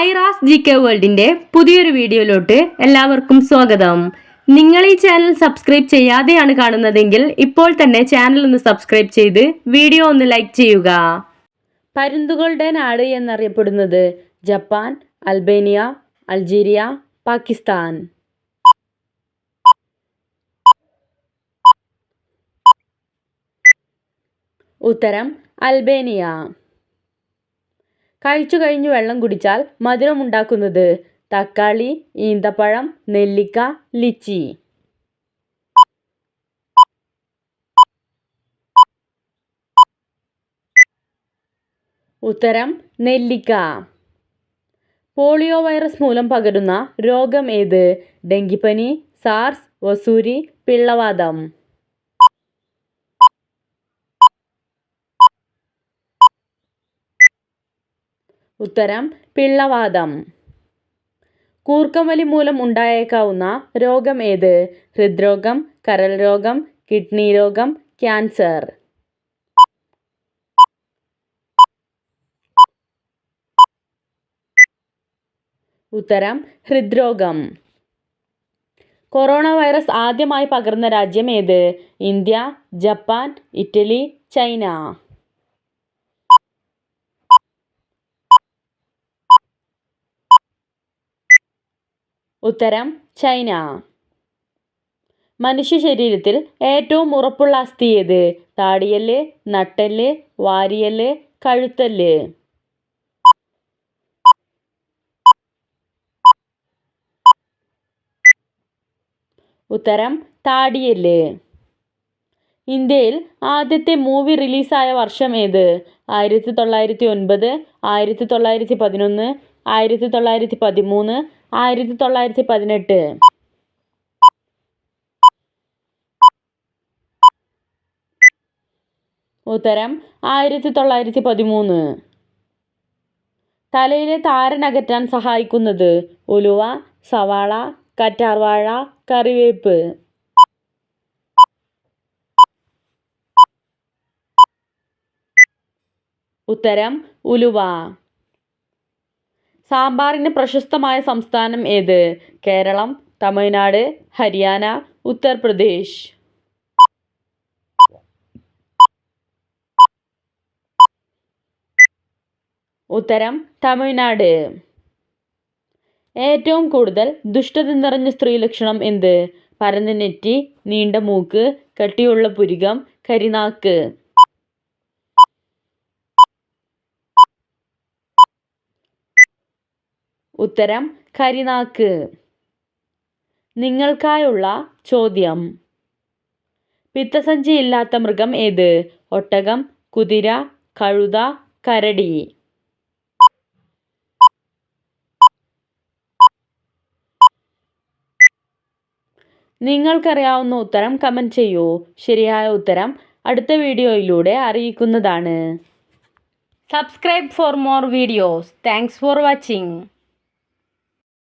Aira's G K വേൾഡിന്റെ പുതിയൊരു വീഡിയോയിലോട്ട് എല്ലാവർക്കും സ്വാഗതം. നിങ്ങൾ ഈ ചാനൽ സബ്സ്ക്രൈബ് ചെയ്യാതെയാണ് കാണുന്നതെങ്കിൽ ഇപ്പോൾ തന്നെ ചാനൽ ഒന്ന് സബ്സ്ക്രൈബ് ചെയ്ത് വീഡിയോ ഒന്ന് ലൈക്ക് ചെയ്യുക. പരുന്തുകളുടെ നാട് എന്നറിയപ്പെടുന്നത് ജപ്പാൻ അൽബേനിയ അൾജീരിയ പാകിസ്ഥാൻ. ഉത്തരം അൽബേനിയ. കഴിച്ചു കഴിഞ്ഞു വെള്ളം കുടിച്ചാൽ മധുരമുണ്ടാക്കുന്നത് തക്കാളി ഈന്തപ്പഴം നെല്ലിക്ക ലിച്ചി. ഉത്തരം നെല്ലിക്ക. പോളിയോ വൈറസ് മൂലം പകരുന്ന രോഗം ഏത്? ഡെങ്കിപ്പനി സാർസ് വസൂരി പിള്ളവാതം ഉത്തരം പിള്ളവാതം കൂർക്കമലി മൂലം ഉണ്ടായേക്കാവുന്ന രോഗം ഏത്? ഹൃദ്രോഗം കരൾ രോഗം കിഡ്നി രോഗം ക്യാൻസർ. ഉത്തരം ഹൃദ്രോഗം. കൊറോണ വൈറസ് ആദ്യമായി പകർന്ന രാജ്യം ഏത്? India Japan Italy China. ഉത്തരം ചൈന. മനുഷ്യ ശരീരത്തിൽ ഏറ്റവും ഉറപ്പുള്ള അസ്ഥി ഏത്? താടിയൽ നട്ടൽ വാരിയൽ കഴുത്തൽ ഉത്തരം താടിയൽ ഇന്ത്യയിൽ ആദ്യത്തെ മൂവി റിലീസായ വർഷം ഏത്? ആയിരത്തി തൊള്ളായിരത്തി ഒൻപത് ആയിരത്തി തൊള്ളായിരത്തി പതിനൊന്ന് ആയിരത്തി തൊള്ളായിരത്തി പതിമൂന്ന് ആയിരത്തി തൊള്ളായിരത്തി പതിനെട്ട് ഉത്തരം ആയിരത്തി തൊള്ളായിരത്തി പതിമൂന്ന് തലയിലെ താരനകറ്റാൻ സഹായിക്കുന്നത് ഉലുവ സവാള കറ്റാർവാഴ കറിവേപ്പ്. ഉത്തരം ഉലുവ. സാമ്പാറിന് പ്രശസ്തമായ സംസ്ഥാനം ഏത്? കേരളം തമിഴ്നാട് ഹരിയാന ഉത്തർപ്രദേശ്. ഉത്തരം തമിഴ്നാട്. ഏറ്റവും കൂടുതൽ ദുഷ്ടത നിറഞ്ഞ സ്ത്രീ ലക്ഷണം എന്ത്? പരന്ന നെറ്റി നീണ്ട മൂക്ക് കട്ടിയുള്ള പുരികം കരിനാക്ക്. ഉത്തരം കരിനാക്ക്. നിങ്ങൾക്കായുള്ള ചോദ്യം. പിത്തസഞ്ചി ഇല്ലാത്ത മൃഗം ഏത്? ഒട്ടകം കുതിര കഴുത കരടി. നിങ്ങൾക്കറിയാവുന്ന ഉത്തരം കമന്റ് ചെയ്യൂ. ശരിയായ ഉത്തരം അടുത്ത വീഡിയോയിലൂടെ അറിയിക്കുന്നതാണ്. Subscribe for more videos. Thanks for watching.